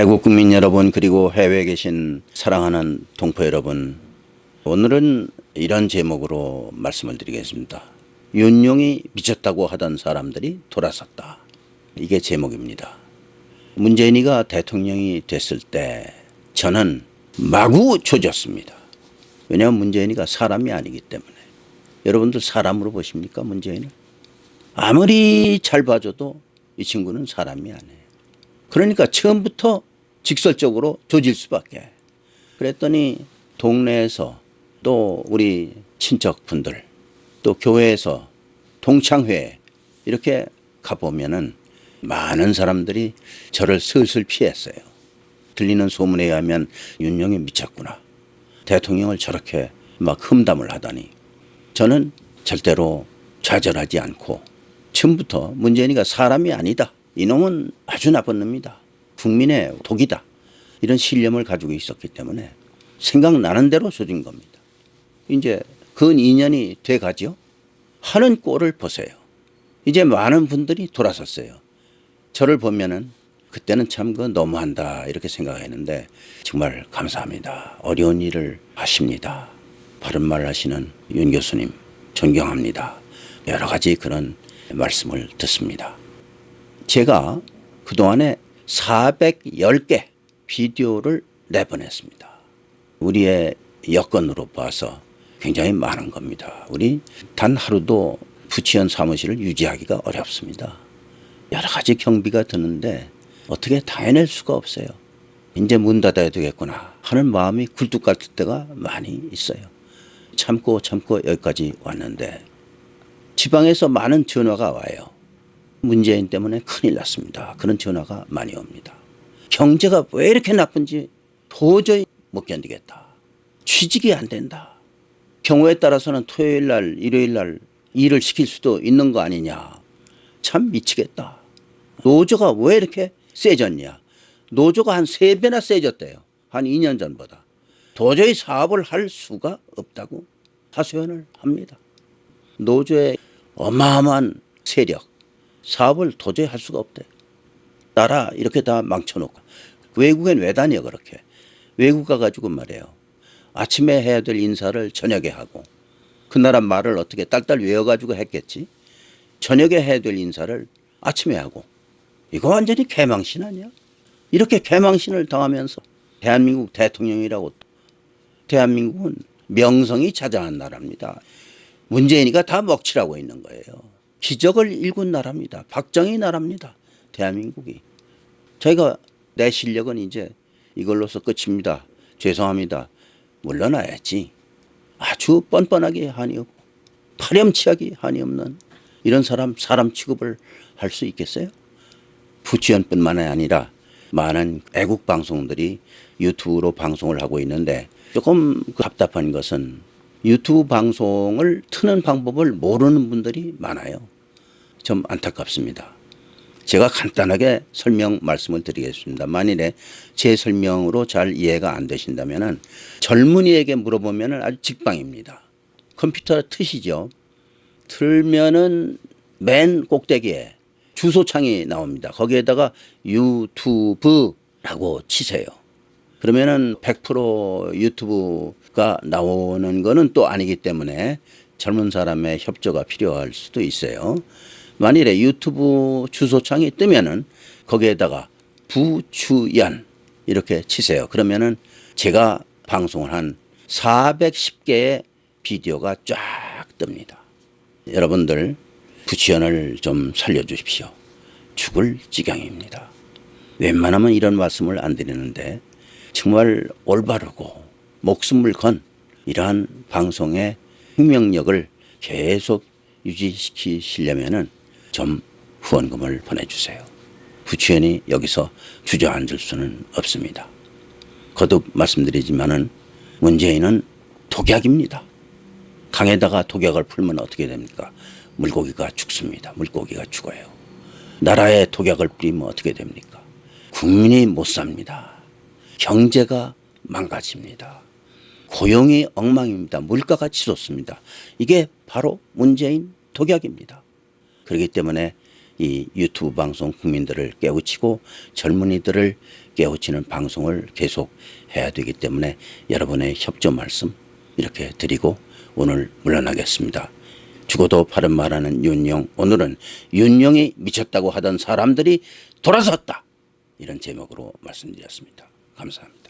애국 국민 여러분 그리고 해외에 계신 사랑하는 동포 여러분 오늘은 이런 제목으로 말씀을 드리겠습니다. 윤용이 미쳤다고 하던 사람들이 돌아섰다. 이게 제목입니다. 문재인이가 대통령이 됐을 때 저는 마구 조졌습니다. 왜냐하면 문재인이가 사람이 아니기 때문에. 여러분들 사람으로 보십니까 문재인을? 아무리 잘 봐줘도 이 친구는 사람이 아니에요. 그러니까 처음부터 직설적으로 조질 수밖에. 그랬더니 동네에서 또 우리 친척분들 또 교회에서 동창회 이렇게 가보면은 많은 사람들이 저를 슬슬 피했어요. 들리는 소문에 의하면 윤영이 미쳤구나. 대통령을 저렇게 막 흠담을 하다니. 저는 절대로 좌절하지 않고 처음부터 문재인이가 사람이 아니다. 이놈은 아주 나쁜 놈이다. 국민의 독이다. 이런 신념을 가지고 있었기 때문에 생각나는 대로 조진 겁니다. 이제 근 2년이 돼 가죠. 하는 꼴을 보세요. 이제 많은 분들이 돌아섰어요. 저를 보면은 그때는 참 그 너무한다 이렇게 생각했는데 정말 감사합니다. 어려운 일을 하십니다. 바른 말 하시는 윤 교수님 존경합니다. 여러 가지 그런 말씀을 듣습니다. 제가 그동안에 410개 비디오를 내보냈습니다. 우리의 여건으로 봐서 굉장히 많은 겁니다. 우리 단 하루도 부치원 사무실을 유지하기가 어렵습니다. 여러 가지 경비가 드는데 어떻게 다 해낼 수가 없어요. 이제 문 닫아야 되겠구나 하는 마음이 굴뚝 같을 때가 많이 있어요. 참고 참고 여기까지 왔는데 지방에서 많은 전화가 와요. 문재인 때문에 큰일 났습니다. 그런 전화가 많이 옵니다. 경제가 왜 이렇게 나쁜지 도저히 못 견디겠다. 취직이 안 된다. 경우에 따라서는 토요일 날, 일요일 날 일을 시킬 수도 있는 거 아니냐. 참 미치겠다. 노조가 왜 이렇게 세졌냐. 노조가 한 세배나 세졌대요. 한 2년 전보다. 도저히 사업을 할 수가 없다고 하소연을 합니다. 노조의 어마어마한 세력, 사업을 도저히 할 수가 없대. 나라 이렇게 다 망쳐놓고. 외국엔 왜 다녀, 그렇게. 외국 가가지고 말해요. 아침에 해야 될 인사를 저녁에 하고, 그 나라 말을 어떻게 딸딸 외워가지고 했겠지. 저녁에 해야 될 인사를 아침에 하고. 이거 완전히 개망신 아니야? 이렇게 개망신을 당하면서 대한민국 대통령이라고 대한민국은 명성이 자장한 나라입니다. 문재인이가 다 먹칠하고 있는 거예요. 기적을 일군 나라입니다. 박정희 나라입니다. 대한민국이. 저희가 내 실력은 이제 이걸로서 끝입니다. 죄송합니다. 물러나야지. 아주 뻔뻔하게 한이 없고 파렴치하게 한이 없는 이런 사람 사람 취급을 할 수 있겠어요? 부치원뿐만 아니라 많은 애국 방송들이 유튜브로 방송을 하고 있는데 조금 그 답답한 것은 유튜브 방송을 트는 방법을 모르는 분들이 많아요. 좀 안타깝습니다. 제가 간단하게 설명 말씀을 드리겠습니다. 만일에 제 설명으로 잘 이해가 안 되신다면은 젊은이에게 물어보면은 아주 직방입니다. 컴퓨터 트시죠. 틀면은 맨 꼭대기에 주소창이 나옵니다. 거기에다가 유튜브라고 치세요. 그러면은 100% 유튜브 가 나오는 거는 또 아니기 때문에 젊은 사람의 협조가 필요할 수도 있어요. 만일에 유튜브 주소창이 뜨면은 거기에다가 부추연 이렇게 치세요. 그러면은 제가 방송을 한 410개의 비디오가 쫙 뜹니다. 여러분들 부치연을 좀 살려주십시오. 죽을 지경입니다. 웬만하면 이런 말씀을 안 드리는데 정말 올바르고 목숨을 건 이러한 방송의 생명력을 계속 유지시키시려면은 좀 후원금을 보내주세요. 부치연이 여기서 주저앉을 수는 없습니다. 거듭 말씀드리지만은 문재인은 독약입니다. 강에다가 독약을 풀면 어떻게 됩니까? 물고기가 죽습니다. 물고기가 죽어요. 나라에 독약을 뿌리면 어떻게 됩니까? 국민이 못 삽니다. 경제가 망가집니다. 고용이 엉망입니다. 물가가 치솟습니다. 이게 바로 문재인 독약입니다. 그렇기 때문에 이 유튜브 방송 국민들을 깨우치고 젊은이들을 깨우치는 방송을 계속 해야 되기 때문에 여러분의 협조 말씀 이렇게 드리고 오늘 물러나겠습니다. 죽어도 바른 말하는 윤용 오늘은 윤용이 미쳤다고 하던 사람들이 돌아섰다 이런 제목으로 말씀드렸습니다. 감사합니다.